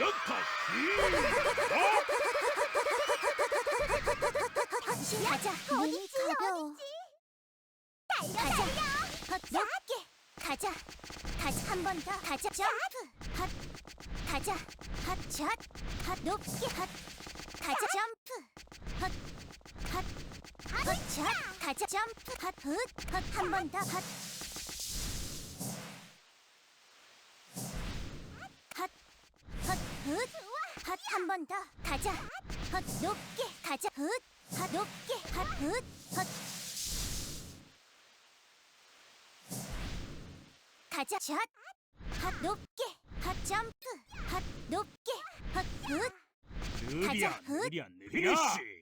시작 가자. 눈이 가벼워. 달려. 헛 높게. 가자. 다시 한 번 더. 가자. 점프. 헛. 가자. 헛 샷. 헛 높게. 헛. 가자. 점프. 헛. 헛. 헛 샷. 가자. 점프. 헛 훗. 헛한 번 더. 헛. 헛. 헛 훗. 헛한 번 더. 가자. 헛 높게. 가자. 훗. 헛 높게. 헛 훗. 헛. 가자 샷. 헛 높게. 헛 점프. 헛 높게. 헛 훗. 느리안 훗. 느리안 느리안 피니쉬